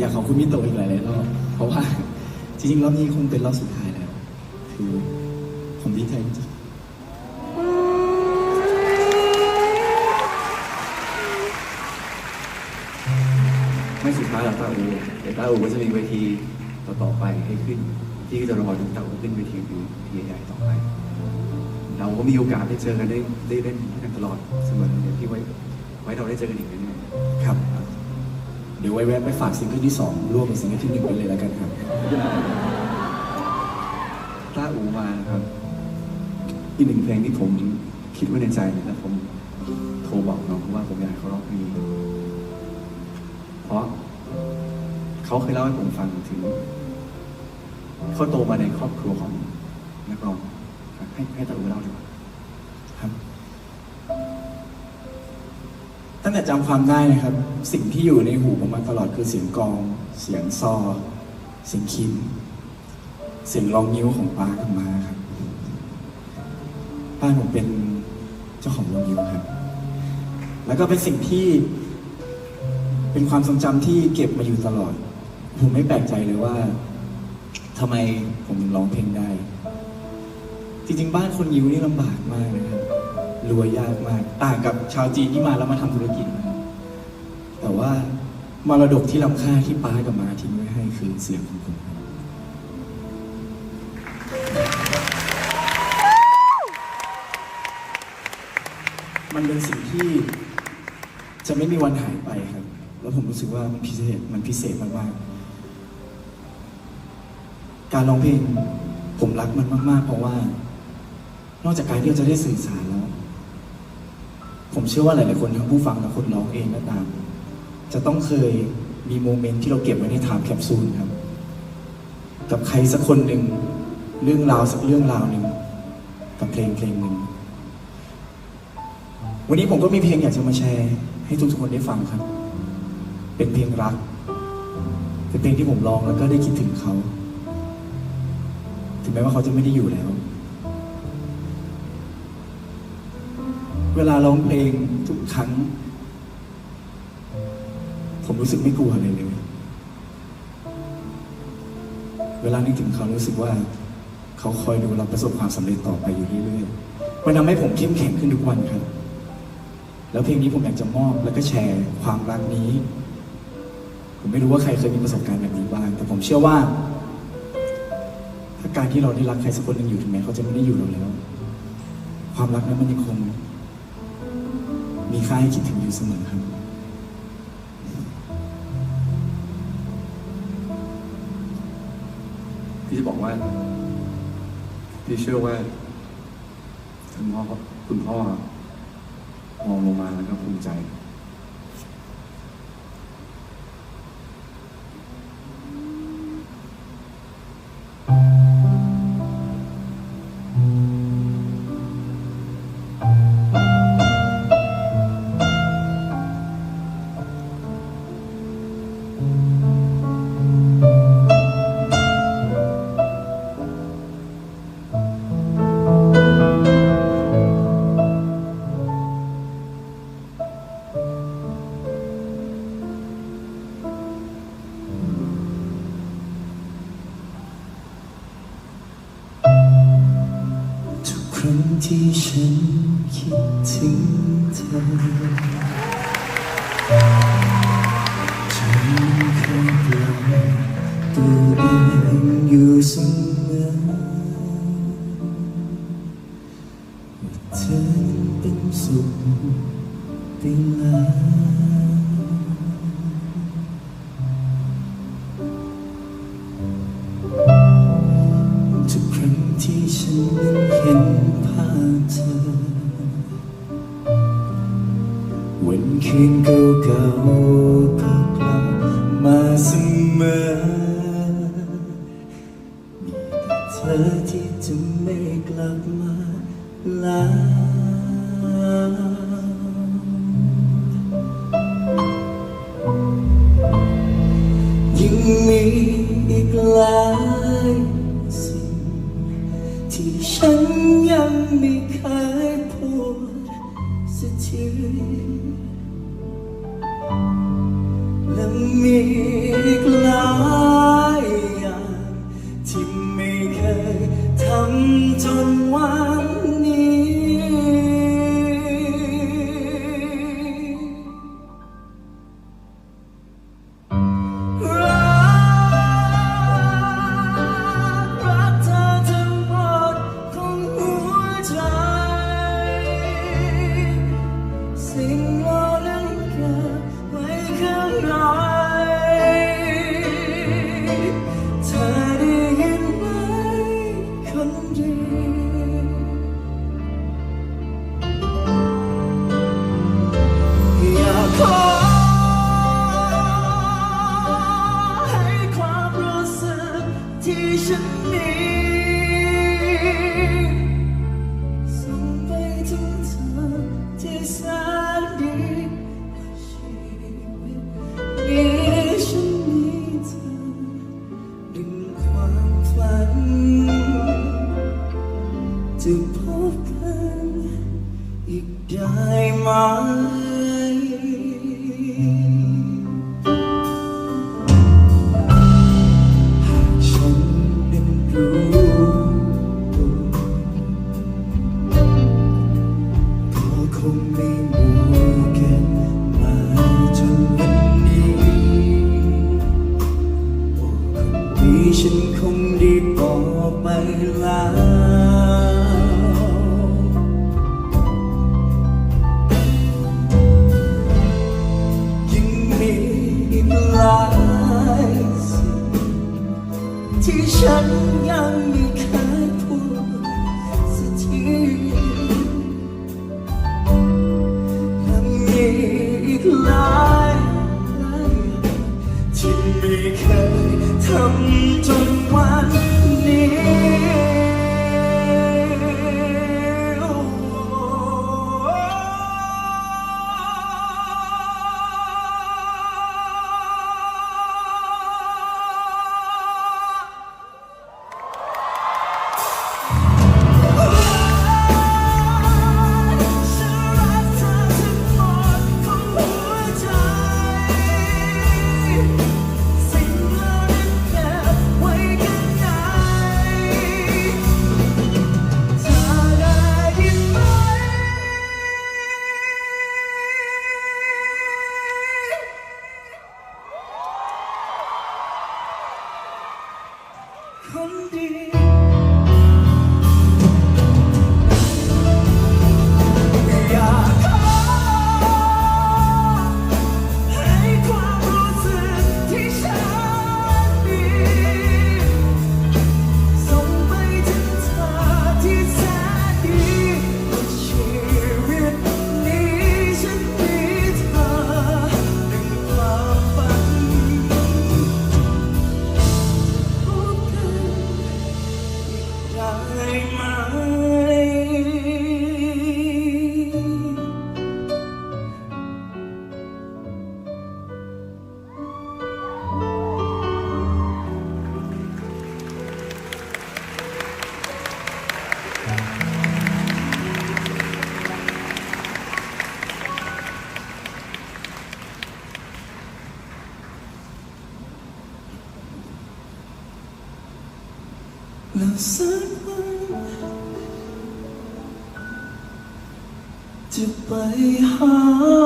อยากขอบคุณพี่โตอีกหลายๆรอบเพราะว่าจริงๆรอบนี้คงเป็นรอบสุดท้ายแล้ว คือผมดีใจจริงไม่สุดท้ายหรอกตาอูเดี๋ยวตาอูก็จะมีเวทีต่อไปให้ขึ้น ที่ก็จะรอดูตาอูขึ้นเวทีวีทีใหญ่ต่อไป เราก็มีโอกาสได้เจอกันได้ได้เล่นกันตลอดเสมอเดี๋ยวพี่ไว้ ไว้เราได้เจอกันอีกแน่ๆครับ เดี๋ยวไว้แวะไปฝากซิงเกิลที่สองร่วมกับซิงเกิลที่หนึ่งไปเลยแล้วกันครับตาอูมานะครับอีกหนึ่งเพลงที่ผมคิดไว้ในใจเลยนะผมโทรบอกน้องว่าผมอยากให้เขาร้องเพลงนี้เพราะเขาเคยเล่าให้ผมฟังถึงเขาโตมาในครอบครัวของนักร้องให้ให้ตาอูเล่าดีกว่า ตั้งแต่จำความได้นะครับ สิ่งที่อยู่ในหูผมมาตลอดคือเสียงกลอง เสียงซอ เสียงคิม เสียงร้องนิ้วของป้ากับมาครับป้าผมเป็นเจ้าของโรงนิ้วครับ แล้วก็เป็นสิ่งที่ เป็นความทรงจำที่เก็บมาอยู่ตลอด ผมไม่แปลกใจเลยว่าทำไมผมร้องเพลงได้ จริงๆ บ้านคนยิวนี่ลำบากมากนะครับ รวยยากมากต่างกับชาวจีนที่มาแล้วมาทำธุรกิจ แต่ว่ามรดกที่ล้ำค่าที่ป้ากับมาทิ้งไว้ให้คือเสียงของผมครับมันเป็นสิ่งที่จะไม่มีวันหายไปครับ แล้วผมรู้สึกว่ามันพิเศษ มันพิเศษมากๆการร้องเพลงผมรักมันมาก ๆ เพราะว่า นอกจากการที่เราจะได้สื่อสารแล้ว ผมเชื่อว่าหลายๆคนทั้งผู้ฟังและคนร้องเองก็ตาม จะต้องเคยมีโมเมนต์ที่เราเก็บไว้ในไทม์แคปซูลครับ กับใครสักคนหนึ่งเรื่องราวสักเรื่องราวหนึ่งกับเพลงเพลงหนึ่งวันนี้ผมก็มีเพลงอยากจะมาแชร์ให้ทุกคนได้ฟังครับ เป็นเพลงรัก เป็นเพลงที่ผมร้องแล้วก็ได้คิดถึงเขา ถึงแม้ว่าเขาจะไม่ได้อยู่แล้ว เวลาร้องเพลงทุกครั้ง ผมรู้สึกไม่กลัวอะไรเลย เวลานึกถึงเขารู้สึกว่าเขาคอยดูเราประสบความสำเร็จต่อไปอยู่เรื่อยๆมันทำให้ผมเข้มแข็งขึ้นทุกวันครับ แล้วเพลงนี้ผมอยากจะมอบแล้วก็แชร์ความรักนี้ ผมไม่รู้ว่าใครเคยมีประสบการณ์แบบนี้บ้าง แต่ผมเชื่อว่า ถ้าการที่เราได้รักใครสักคนหนึ่งอยู่ถึงแม้เขาจะไม่ได้อยู่เราแล้ว ความรักนั้นมันยังคง มีค่าให้คิดถึงอยู่เสมอครับพี่จะบอกว่า พี่เชื่อว่าคุณพ่อคุณพ่อมองลงมาแล้วก็ภูมิใจ รั้งที่ฉันคิดถึงเธอฉันเคยเปลี่ยนตัวเองอยู่เสมอว่าเธอเป็นสุขไปแล้ว คืนเก่าๆก็กลับมาเสมอ มีแต่เธอที่จะไม่กลับมาแล้ว ฉันนี้ส่งไปถึงเธอที่แสนดีว่าชีนี้เธอดึความฝัน จะพบกันอีกได้ไหม กหลายที่ไม่เคยทำจน 肯定 แล้สักวัจะไปหา